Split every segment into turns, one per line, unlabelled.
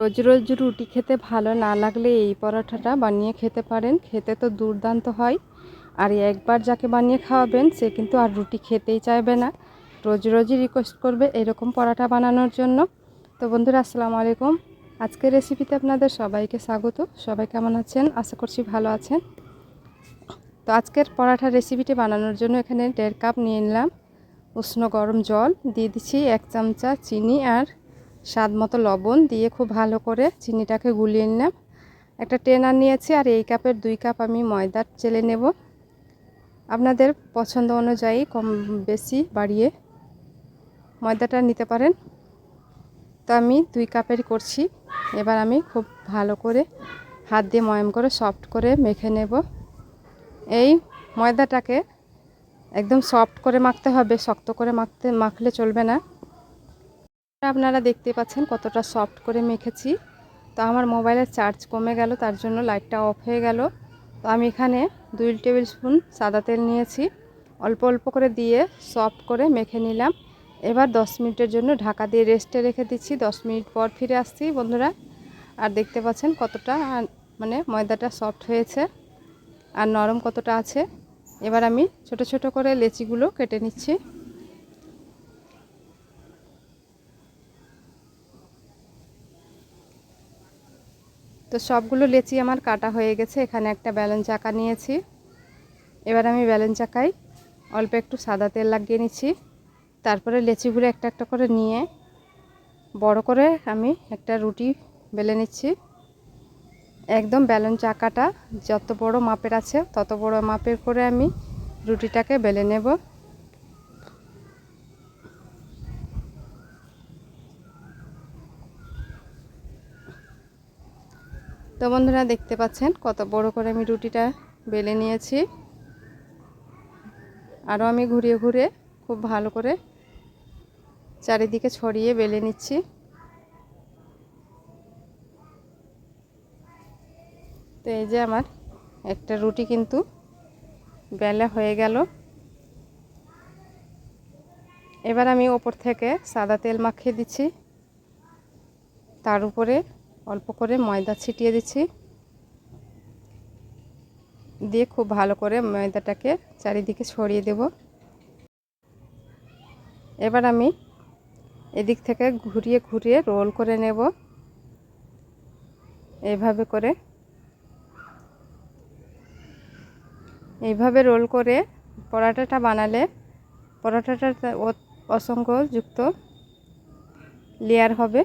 রোজ রোজ রুটি খেতে ভালো না লাগলে এই পরোটাটা বানিয়ে খেতে পারেন। খেতে তো দুর্দান্ত হয়। আর একবার যাকে বানিয়ে খাওয়াবেন, সে কিন্তু আর রুটি খেতেই চাইবে না। রোজ রোজই রিকোয়েস্ট করবে এরকম পরোটা বানানোর জন্য। তো বন্ধুরা, আসসালামু আলাইকুম। আজকের রেসিপিতে আপনাদের সবাইকে স্বাগত। সবাই কেমন আছেন? আশা করছি ভালো আছেন। তো আজকের পরাঠার রেসিপিটি বানানোর জন্য এখানে দেড় কাপ নিয়ে নিলাম। উষ্ণ গরম জল। দিয়ে দিচ্ছি এক চামচা চিনি আর স্বাদ মতো লবণ দিয়ে খুব ভালো করে চিনিটাকে গুলিয়ে নিলাম। একটা টেনার নিয়েছি আর এই কাপের দুই কাপ আমি ময়দা চেলে নেব। আপনাদের পছন্দ অনুযায়ী কম বেশি বাড়িয়ে ময়দাটা নিতে পারেন। তো আমি দুই কাপেরই করছি। এবার আমি খুব ভালো করে হাত দিয়ে ময়ম করে সফট করে মেখে নেব। এই ময়দাটাকে একদম সফট করে মাখতে হবে, শক্ত করে মাখতে, মাখলে চলবে না। আপনারা দেখতে পাচ্ছেন কতটা সফট করে মেখেছি। তো আমার মোবাইলের চার্জ কমে গেল, তার জন্য লাইটটা অফ হয়ে গেল। তো আমি এখানে দুই টেবিল স্পুন সাদা তেল নিয়েছি। অল্প অল্প করে দিয়ে সফট করে মেখে নিলাম। এবার দশ মিনিটের জন্য ঢাকা দিয়ে রেস্টে রেখে দিচ্ছি। দশ মিনিট পর ফিরে আসছি বন্ধুরা। আর দেখতে পাচ্ছেন কতটা মানে ময়দাটা সফট হয়েছে আর নরম কতটা আছে। এবার আমি ছোট ছোট করে লেচিগুলো কেটে নিচ্ছি। তো সবগুলো লেচি আমার কাটা হয়ে গেছে, এখানে একটা ব্যালেন চাকা নিয়েছি। এবার আমি ব্যালেন চাকায় অল্প একটু সাদা তেল লাগিয়ে নিচ্ছি। তারপরে লেচিগুলো একটা একটা করে নিয়ে বড় করে আমি একটা রুটি বেলে নিচ্ছি। একদম ব্যালন চাকাটা যত বড় মাপের আছে, তত বড় মাপের করে আমি রুটিটাকে বেলে নেব। তো বন্ধুরা দেখতে পাচ্ছেন কত বড় করে আমি রুটিটা বেলে নিয়েছি। আরও আমি ঘুরিয়ে ঘুরে খুব ভালো করে চারিদিকে ছড়িয়ে বেলে নিচ্ছি। তো এই যে আমার একটা রুটি কিন্তু বেলা হয়ে গেল। এবার আমি ওপর থেকে সাদা তেল মাখিয়ে দিচ্ছি। তার উপরে অল্প করে ময়দা ছিটিয়ে দিচ্ছি। দিয়ে খুব ভালো করে ময়দাটাকে চারিদিকে ছড়িয়ে দেব। এবার আমি এদিক থেকে ঘুরিয়ে ঘুরিয়ে রোল করে নেব। এইভাবে করে। এইভাবে রোল করে পরোটাটা বানালে পরোটাটা অসংখ্যযুক্ত লেয়ার হবে।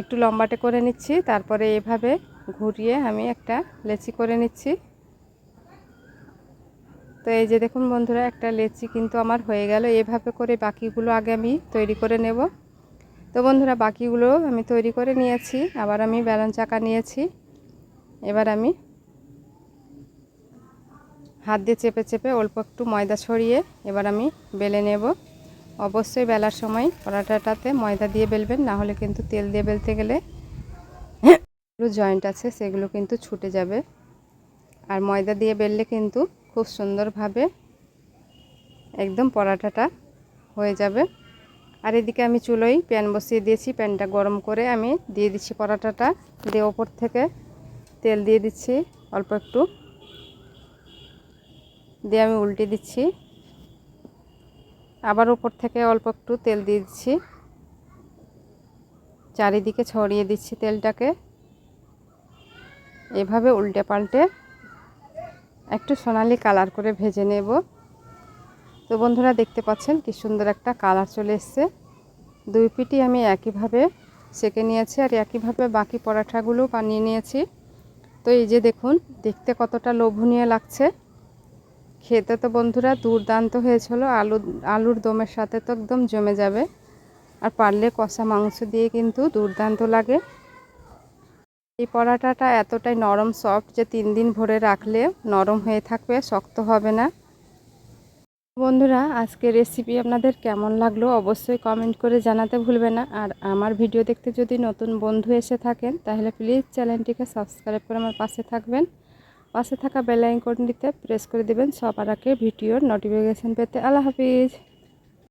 একটু লম্বাটে করে নিচ্ছি, তারপরে এভাবে ঘুরিয়ে আমি একটা লেচি করে নিচ্ছি। তো এই যে দেখুন বন্ধুরা, একটা লেচি কিন্তু আমার হয়ে গেল। এভাবে করে বাকিগুলো আগে আমি তৈরি করে নেব। তো বন্ধুরা, বাকিগুলো আমি তৈরি করে নিয়েছি, আবার আমি ব্যালন চাকা নিয়েছি। এবার আমি হাত দিয়ে চেপে চেপে অল্প একটু ময়দা ছড়িয়ে এবার আমি বেলে নেব। অবশ্যই বেলার সময় পরাটাটাতে ময়দা দিয়ে বেলবেন, না হলে কিন্তু তেল দিয়ে বেলতে গেলে জয়েন্ট আছে, সেগুলো কিন্তু ছুটে যাবে। আর ময়দা দিয়ে বেললে কিন্তু খুব সুন্দরভাবে একদম পরাটাটা হয়ে যাবে। আর এদিকে আমি চুলোই প্যান বসিয়ে দিয়েছি, প্যানটা গরম করে আমি দিয়ে দিচ্ছি পরাটাটা। দিয়ে ওপর থেকে তেল দিয়ে দিচ্ছি অল্প একটু। দিয়ে আমি উল্টে দিচ্ছি আবার উপর থেকে অল্প একটু তেল দিয়ে দিচ্ছি। চারিদিকে ছড়িয়ে দিচ্ছি তেলটাকে। এভাবে উল্টে পাল্টে একটু সোনালি কালার করে ভেজে নেব। তো বন্ধুরা দেখতে পাচ্ছেন কি সুন্দর একটা কালার চলে এসছে। দুই পিটি আমি একইভাবে সেকে নিয়েছি আর একইভাবে বাকি পরাঠাগুলো বানিয়ে নিয়েছি। তো এই যে দেখুন, দেখতে কতটা লোভনীয় লাগছে। খেতে তো বন্ধুরা দুর্দান্ত হয়েছিল, আলু, আলুর দমের সাথে তো একদম জমে যাবে। আর পারলে কষা মাংস দিয়ে কিন্তু দুর্দান্ত লাগে। এই পরাটাটা এতটাই নরম সফট যে তিন দিন ভরে রাখলে নরম হয়ে থাকবে, শক্ত হবে না। বন্ধুরা আজকে রেসিপি আপনাদের কেমন লাগল অবশ্যই কমেন্ট করে জানাতে ভুলবে না। আর আমার ভিডিও দেখতে যদি নতুন বন্ধু এসে থাকেন, তাহলে প্লিজ চ্যানেলটিকে সাবস্ক্রাইব করে আমার পাশে থাকবেন। পাশে থাকা বেল আইকনটিতে প্রেস করে দেবেন সব আগে ভিডিওর নোটিফিকেশান পেতে। আল্লাহ হাফিজ।